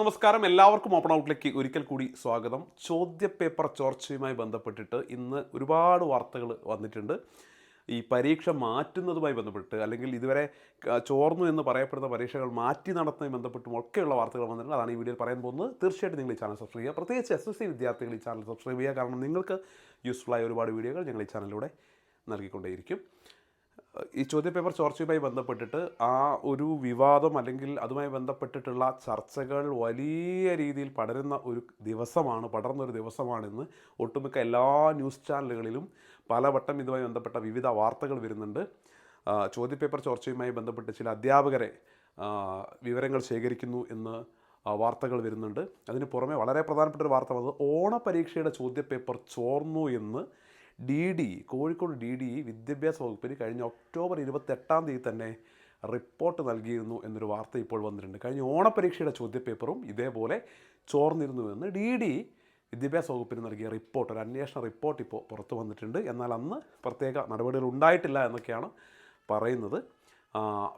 നമസ്കാരം. എല്ലാവർക്കും ഓപ്പൺ ഔട്ടിലേക്ക് ഒരിക്കൽ കൂടി സ്വാഗതം. ചോദ്യപേപ്പർ ചോർച്ചയുമായി ബന്ധപ്പെട്ടിട്ട് ഇന്ന് ഒരുപാട് വാർത്തകൾ വന്നിട്ടുണ്ട്. ഈ പരീക്ഷ മാറ്റുന്നതുമായി ബന്ധപ്പെട്ട് അല്ലെങ്കിൽ ഇതുവരെ ചോർന്നു എന്ന് പറയപ്പെടുന്ന പരീക്ഷകൾ മാറ്റി നടത്തുന്നതുമായി ബന്ധപ്പെട്ടും ഒക്കെയുള്ള വാർത്തകൾ വന്നിട്ടുണ്ട്. അതാണ് ഈ വീഡിയോയിൽ പറയാൻ പോകുന്നത്. തീർച്ചയായിട്ടും നിങ്ങൾ ഈ ചാനൽ സബ്സ്ക്രൈബ് ചെയ്യുക. പ്രത്യേകിച്ച് എസ് എസ് സി വിദ്യാർത്ഥികൾ ഈ ചാനൽ സബ്സ്ക്രൈബ് ചെയ്യുക. കാരണം നിങ്ങൾക്ക് യൂസ്ഫുൾ ആയ ഒരുപാട് വീഡിയോകൾ ഞങ്ങൾ ഈ ചാനലിലൂടെ നൽകിക്കൊണ്ടേയിരിക്കും. ഈ ചോദ്യപേപ്പർ ചോർച്ചയുമായി ബന്ധപ്പെട്ടിട്ട് ആ ഒരു വിവാദം അല്ലെങ്കിൽ അതുമായി ബന്ധപ്പെട്ടിട്ടുള്ള ചർച്ചകൾ വലിയ രീതിയിൽ പടരുന്ന ഒരു ദിവസമാണ് പടർന്ന ഒരു ദിവസമാണിന്ന് ഒട്ടുമിക്ക എല്ലാ ന്യൂസ് ചാനലുകളിലും പലവട്ടം ഇതുമായി ബന്ധപ്പെട്ട വിവിധ വാർത്തകൾ വരുന്നുണ്ട്. ചോദ്യപേപ്പർ ചോർച്ചയുമായി ബന്ധപ്പെട്ട് ചില അധ്യാപകരെ വിവരങ്ങൾ ശേഖരിക്കുന്നു എന്ന് വാർത്തകൾ വരുന്നുണ്ട്. അതിന് പുറമെ വളരെ പ്രധാനപ്പെട്ട ഒരു വാർത്ത വന്നത് ഓണപരീക്ഷയുടെ ചോദ്യപേപ്പർ ചോർന്നു എന്ന് D D Kozhikode D D വിദ്യാഭ്യാസ വകുപ്പിന് കഴിഞ്ഞ ഒക്ടോബർ ഇരുപത്തെട്ടാം തീയതി തന്നെ റിപ്പോർട്ട് നൽകിയിരുന്നു എന്നൊരു വാർത്ത ഇപ്പോൾ വന്നിട്ടുണ്ട്. കഴിഞ്ഞ ഓണപരീക്ഷയുടെ ചോദ്യപേപ്പറും ഇതേപോലെ ചോർന്നിരുന്നുവെന്ന് ഡി ഡി വിദ്യാഭ്യാസ വകുപ്പിന് നൽകിയ റിപ്പോർട്ട് ഒരു അന്വേഷണ റിപ്പോർട്ട് ഇപ്പോൾ പുറത്തു വന്നിട്ടുണ്ട്. എന്നാൽ അന്ന് പ്രത്യേക നടപടികൾ ഉണ്ടായിട്ടില്ല എന്നൊക്കെയാണ് പറയുന്നത്.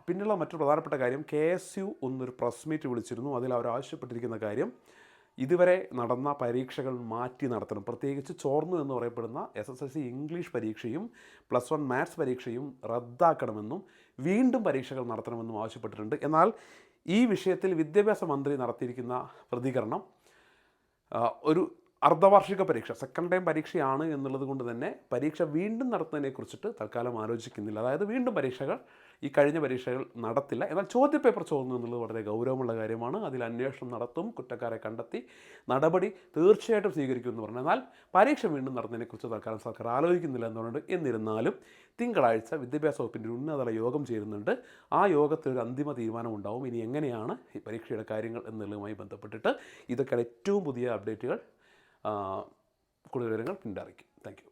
പിന്നെയുള്ള മറ്റൊരു പ്രധാനപ്പെട്ട കാര്യം കെ എസ് യു ഒന്നൊരു പ്രസ് മീറ്റ് വിളിച്ചിരുന്നു. അതിൽ അവർ ആവശ്യപ്പെട്ടിരിക്കുന്ന കാര്യം ഇതുവരെ നടന്ന പരീക്ഷകൾ മാറ്റി നടത്തണം. പ്രത്യേകിച്ച് ചോർന്നു എന്ന് പറയപ്പെടുന്ന S S L C English പരീക്ഷയും പ്ലസ് വൺ മാത്സ് പരീക്ഷയും റദ്ദാക്കണമെന്നും വീണ്ടും പരീക്ഷകൾ നടത്തണമെന്നും ആവശ്യപ്പെട്ടിട്ടുണ്ട്. എന്നാൽ ഈ വിഷയത്തിൽ വിദ്യാഭ്യാസ മന്ത്രി നടത്തിയിരിക്കുന്ന പ്രതികരണം ഒരു അർദ്ധവാർഷിക പരീക്ഷ സെക്കൻഡ് ടൈം പരീക്ഷയാണ് എന്നുള്ളത് കൊണ്ട് തന്നെ പരീക്ഷ വീണ്ടും നടത്തുന്നതിനെ കുറിച്ചിട്ട് തൽക്കാലം ആലോചിക്കുന്നില്ല. അതായത് വീണ്ടും പരീക്ഷകൾ ഈ കഴിഞ്ഞ പരീക്ഷകൾ നടത്തില്ല. എന്നാൽ ചോദ്യപേപ്പർ ചോർന്നു എന്നുള്ളത് വളരെ ഗൗരവമുള്ള കാര്യമാണ്. അതിൽ അന്വേഷണം നടത്തും കുറ്റക്കാരെ കണ്ടെത്തി നടപടി തീർച്ചയായിട്ടും സ്വീകരിക്കുമെന്ന് പറഞ്ഞു. എന്നാൽ പരീക്ഷ വീണ്ടും നടത്തുന്നതിനെക്കുറിച്ച് തൽക്കാലം സർക്കാർ ആലോചിക്കുന്നില്ല എന്ന് പറഞ്ഞിട്ട് എന്നിരുന്നാലും തിങ്കളാഴ്ച വിദ്യാഭ്യാസ വകുപ്പിന്റെ ഉന്നതതല യോഗം ചേരുന്നുണ്ട്. ആ യോഗത്തിൽ ഒരു അന്തിമ തീരുമാനം ഉണ്ടാവും ഇനി എങ്ങനെയാണ് ഈ പരീക്ഷയുടെ കാര്യങ്ങൾ എന്നുള്ളതുമായി ബന്ധപ്പെട്ടിട്ട് ഇതൊക്കെയാണ് ഏറ്റവും പുതിയ അപ്ഡേറ്റുകൾ കൂടുതൽ വിവരങ്ങൾ പിന്നീട് അറിയിക്കും താങ്ക്